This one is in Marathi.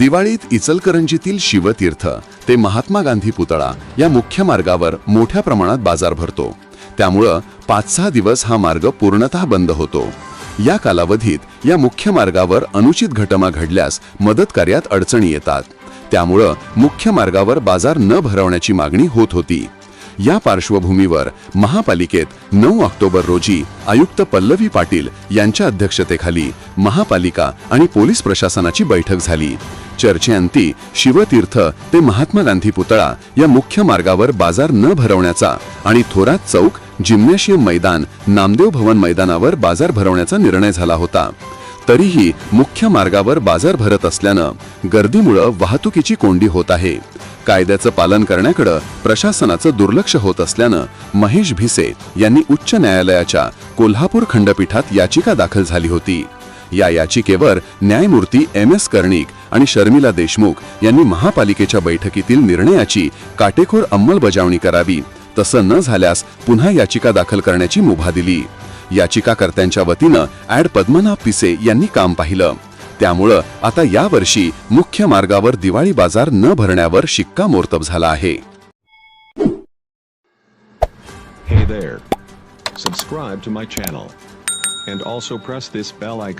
दिवाळीत इचलकरंजीतील शिवतीर्थ ते महात्मा गांधी पुतळा या मुख्य मार्गावर मोठ्या प्रमाणात बाजार भरतो. त्यामुळं पाच सहा दिवस हा मार्ग पूर्णतः बंद होतो. या कालावधीत या मुख्य मार्गावर अनुचित घटना घडल्यास मदत कार्यात अडचणी येतात. त्यामुळं मुख्य मार्गावर बाजार न भरवण्याची मागणी होत होती. या पार्श्वभूमीवर महापालिकेत नऊ ऑक्टोबर रोजी आयुक्त पल्लवी पाटील यांच्या अध्यक्षतेखाली महापालिका आणि पोलीस प्रशासनाची बैठक झाली. चर्चेअंती शिवतीर्थ ते महात्मा गांधी पुतळा या मुख्य मार्गावर बाजार न भरवण्याचा आणि थोरात चौक जिम्नॅशियम मैदान नामदेव भवन मैदानावर बाजार भरवण्याचा निर्णय झाला होता. तरीही मुख्य मार्गावर बाजार भरत असल्यानं गर्दीमुळं वाहतुकीची कोंडी होत आहे. कायद्याचं पालन करण्याकडं प्रशासनाचं दुर्लक्ष होत असल्यानं महेश भिसे यांनी उच्च न्यायालयाच्या कोल्हापूर खंडपीठात याचिका दाखल झाली होती. या याचिकेवर न्यायमूर्ती एम एस कर्णिक आणि शर्मिला देशमुख यांनी महापालिकेच्या बैठकीतील निर्णयाची काटेकोर अंमलबजावणी करावी तसं न झाल्यास पुन्हा याचिका दाखल करण्याची मुभा दिली याचिकाकर्त्यांच्या वतीनं ऍड पद्मनाभ पिसे यांनी काम पाहिलं त्यामुळं आता यावर्षी मुख्य मार्गावर दिवाळी बाजार न भरण्यावर शिक्कामोर्तब झाला आहे Hey there. Subscribe to my channel. And also press this bell icon.